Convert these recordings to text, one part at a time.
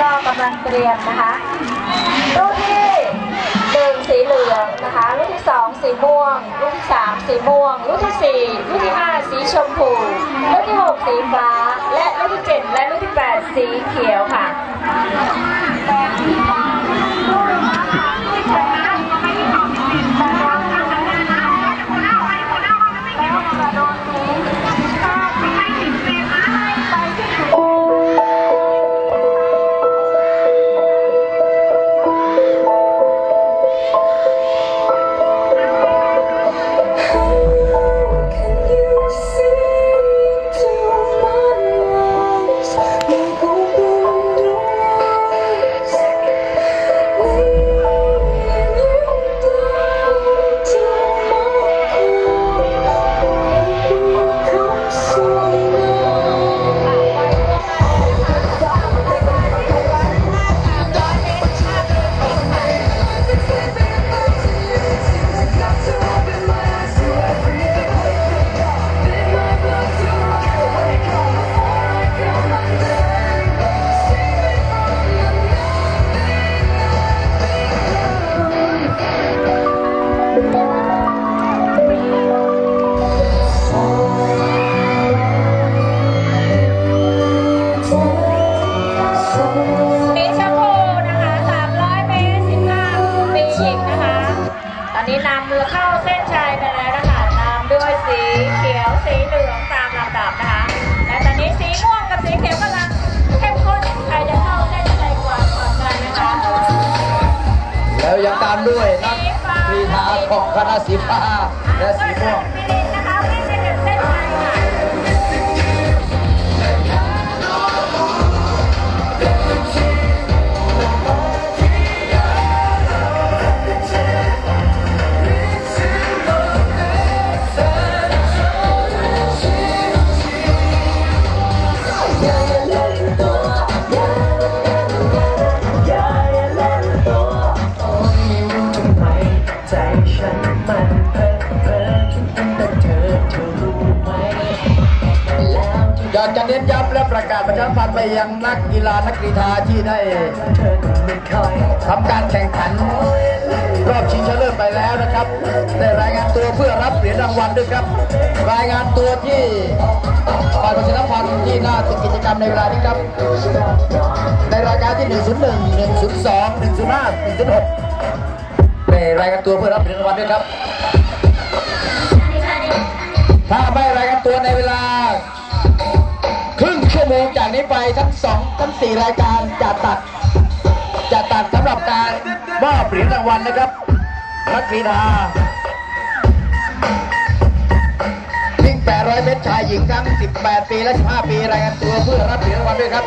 ก็กำลังเตรียมนะคะลูกที่หนึ่งสีเหลืองนะคะลูกที่สองสีม่วงลูกที่สามสีม่วงลูกที่สี่ลูกที่ห้าสีชมพูลูกที่หกสีฟ้า และลูกที่เจ็ดและลูกที่แปดสีเขียวค่ะามด้วยนักกรีฑาของคณะสีฟ้าและสีม่วง ใจฉันมันเพ้อเพ้อคิดถึงแต่เธอเธอรู้ไหมแล้วที่อยากจะเน้นย้ำและประกาศประชาสัมพันธ์ไปยังนักกีฬานักกรีฑาที่ได้เธอก็ไม่คอยทำการแข่งขันรอบชิงชนะเลิศไปแล้วนะครับ ได้รายงานตัวเพื่อรับเหรียญรางวัลด้วยครับ รายงานตัวที่ฝ่ายประชาสัมพันธ์ที่หน้าตึกกิจกรรมในเวลานี้ครับ ในรายการที่ 101 102 105 106 ในรายงานตัวเพื่อรับเหรียญรางวัลด้วยครับ ถ้าไม่รายงานตัวในเวลา ครึ่งชั่วโมงจากนี้ไปทั้งสองทั้งสี่รายการจะตัดจะตัดสำหรับการมอบเหรียญรางวัลนะครับนักกีฬาวิ่ง800 เมตรชายหญิงทั้ง 18 ปีและ 15 ปีรายงานตัวเพื่อรับเหรียญรางวัลด้วยครับ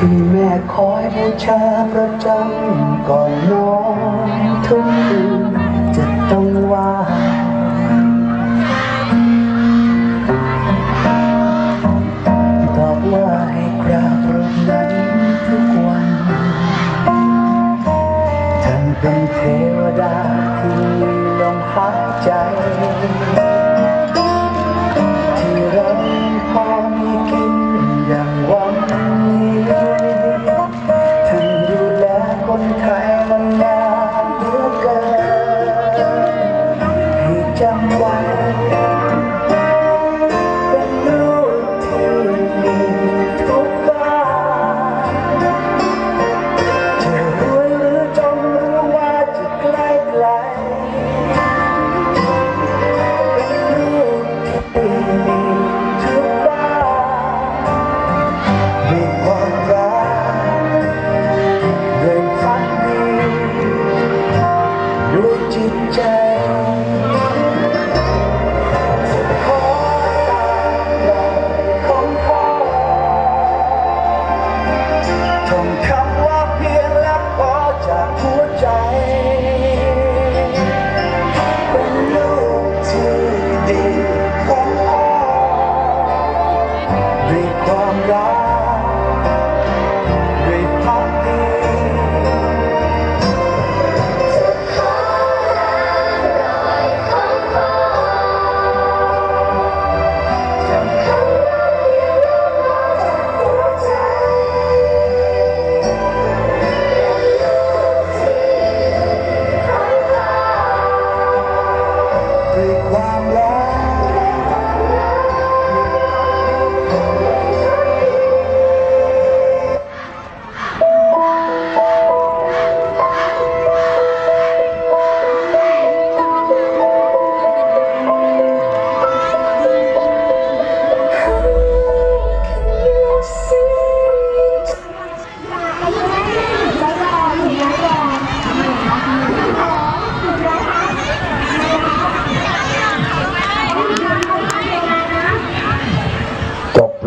ที่แม่คอยบูชาประจำก่อนนอนทุกคืนจะต้องว่าตอบว่า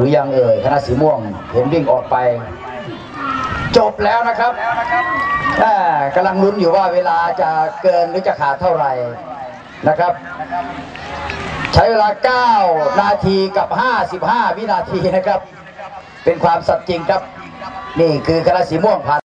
รือยังเอ่ยคณะสีม่วงเห็นวิ่งออกไป จบแล้วนะครับกำลังลุ้นอยู่ว่าเวลาจะเกินหรือจะขาดเท่าไหร่นะครับ ใช้เวลา 9 นาทีกับ 55 วินาทีนะครับ เป็นความสัตย์จริงครับ นี่คือคณะสีม่วงผ่าน